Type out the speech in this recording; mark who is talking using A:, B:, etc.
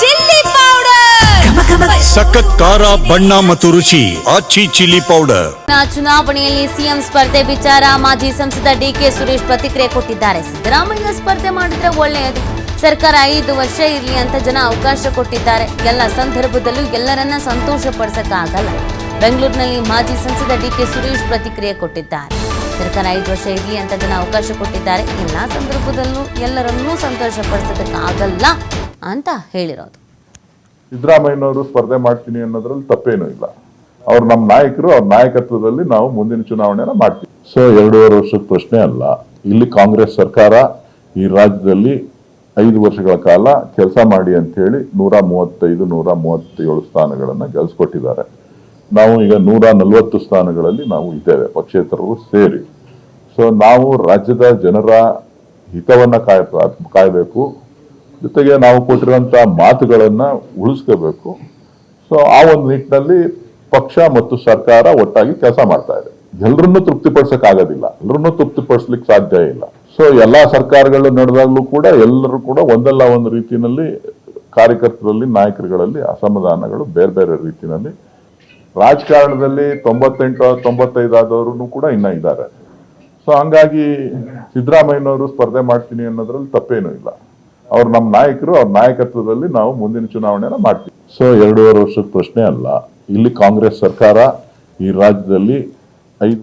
A: Chilli powder.
B: ಸಖತ್ ಖಾರ ಬಣ್ಣ ಮತ್ತು ರುಚಿ ಆಚಿ ಚಿಲ್ಲಿ ಪೌಡರ್.
A: ಚುನಾವಣೆಯಲ್ಲಿ ಸಿಎಂ ಸ್ಪರ್ಧೆ ವಿಚಾರ ಮಾಜಿ ಸಂಸದ ಡಿಕೆ ಸುರೇಶ್ ಪ್ರತಿಕ್ರಿಯೆ ಕೊಟ್ಟಿದ್ದಾರೆ. ಸಿದ್ದರಾಮಯ್ಯ ಸ್ಪರ್ಧೆ ಮಾಡಿದ್ರೆ ಒಳ್ಳೆಯದು. ಸರ್ಕಾರ ಐದು ವರ್ಷ ಇರಲಿ ಅಂತ ಜನ ಅವಕಾಶ ಕೊಟ್ಟಿದ್ದಾರೆ. ಎಲ್ಲ ಸಂದರ್ಭದಲ್ಲೂ ಎಲ್ಲರನ್ನ ಸಂತೋಷ ಪಡಿಸಕ್ಕಾಗಲ್ಲ ಬೆಂಗಳೂರಿನಲ್ಲಿ ಮಾಜಿ ಸಂಸದ ಡಿಕೆ ಸುರೇಶ್ ಪ್ರತಿಕ್ರಿಯೆ ಕೊಟ್ಟಿದ್ದಾರೆ. ಸರ್ಕಾರ ಐದು ವರ್ಷ ಇರಲಿ ಅಂತ ಜನ ಅವಕಾಶ ಕೊಟ್ಟಿದ್ದಾರೆ. ಎಲ್ಲ ಸಂದರ್ಭದಲ್ಲೂ ಎಲ್ಲರನ್ನೂ ಸಂತೋಷ ಪಡಿಸೋದಕ್ಕಾಗಲ್ಲ ಅಂತ ಹೇಳಿರೋದು.
C: ಸಿದ್ದರಾಮಯ್ಯನವರು ಸ್ಪರ್ಧೆ ಮಾಡ್ತೀನಿ ಅನ್ನೋದ್ರಲ್ಲಿ ತಪ್ಪೇನೂ ಇಲ್ಲ. ಅವ್ರು ನಮ್ಮ ನಾಯಕರು, ಅವ್ರ ನಾಯಕತ್ವದಲ್ಲಿ ನಾವು ಮುಂದಿನ ಚುನಾವಣೆನ ಮಾಡ್ತೀವಿ. ಸೊ ಎರಡೂವರೆ ವರ್ಷದ ಪ್ರಶ್ನೆ ಅಲ್ಲ. ಇಲ್ಲಿ ಕಾಂಗ್ರೆಸ್ ಸರ್ಕಾರ ಈ ರಾಜ್ಯದಲ್ಲಿ ಐದು ವರ್ಷಗಳ ಕಾಲ ಕೆಲಸ ಮಾಡಿ ಅಂತ ಹೇಳಿ ನೂರ ಮೂವತ್ತೈದು, ನೂರ ಮೂವತ್ತೇಳು ಸ್ಥಾನಗಳನ್ನು ಗೆಲ್ಸ್ಕೊಟ್ಟಿದ್ದಾರೆ. ನಾವು ಈಗ ನೂರ ನಲವತ್ತು ಸ್ಥಾನಗಳಲ್ಲಿ ನಾವು ಇದ್ದೇವೆ, ಪಕ್ಷೇತರರು ಸೇರಿ. ಸೊ ನಾವು ರಾಜ್ಯದ ಜನರ ಹಿತವನ್ನ ಕಾಯ ಕಾಯಬೇಕು. ಜೊತೆಗೆ ನಾವು ಕೊಟ್ಟಿರುವಂತ ಮಾತುಗಳನ್ನು ಉಳಿಸ್ಕೋಬೇಕು. ಸೊ ಆ ಒಂದು ನಿಟ್ಟಿನಲ್ಲಿ ಪಕ್ಷ ಮತ್ತು ಸರ್ಕಾರ ಒಟ್ಟಾಗಿ ಕೆಲಸ ಮಾಡ್ತಾ ಇದೆ. ಎಲ್ಲರನ್ನೂ ತೃಪ್ತಿಪಡಿಸಕ್ ಆಗೋದಿಲ್ಲ. ಎಲ್ಲರನ್ನೂ ತೃಪ್ತಿಪಡಿಸ್ಲಿಕ್ಕೆ ಸಾಧ್ಯ ಇಲ್ಲ. ಸೊ ಎಲ್ಲಾ ಸರ್ಕಾರಗಳು ನಡೆದಾಗಲೂ ಕೂಡ ಎಲ್ಲರೂ ಕೂಡ ಒಂದಲ್ಲ ಒಂದು ರೀತಿಯಲ್ಲಿ ಕಾರ್ಯಕರ್ತರಲ್ಲಿ, ನಾಯಕರುಗಳಲ್ಲಿ ಅಸಮಾಧಾನಗಳು ಬೇರೆ ಬೇರೆ ರೀತಿಯಲ್ಲಿ. ರಾಜಕಾರಣದಲ್ಲಿ ತೊಂಬತ್ತೆಂಟು, ತೊಂಬತ್ತೈದು ಆದವರು ಕೂಡ ಇನ್ನ ಇದ್ದಾರೆ. ಸೊ ಹಂಗಾಗಿ ಸಿದ್ದರಾಮಯ್ಯನವರು ಸ್ಪರ್ಧೆ ಮಾಡ್ತೀನಿ ಅನ್ನೋದ್ರಲ್ಲಿ ತಪ್ಪೇನೂ ಇಲ್ಲ. ಅವ್ರು ನಮ್ಮ ನಾಯಕರು, ಅವ್ರ ನಾಯಕತ್ವದಲ್ಲಿ ನಾವು ಮುಂದಿನ ಚುನಾವಣೆಯನ್ನು ಮಾಡ್ತೀವಿ. ಸೊ ಎರಡೂವರೆ ವರ್ಷದ ಪ್ರಶ್ನೆ ಅಲ್ಲ. ಇಲ್ಲಿ ಕಾಂಗ್ರೆಸ್ ಸರ್ಕಾರ ಈ ರಾಜ್ಯದಲ್ಲಿ ಐದು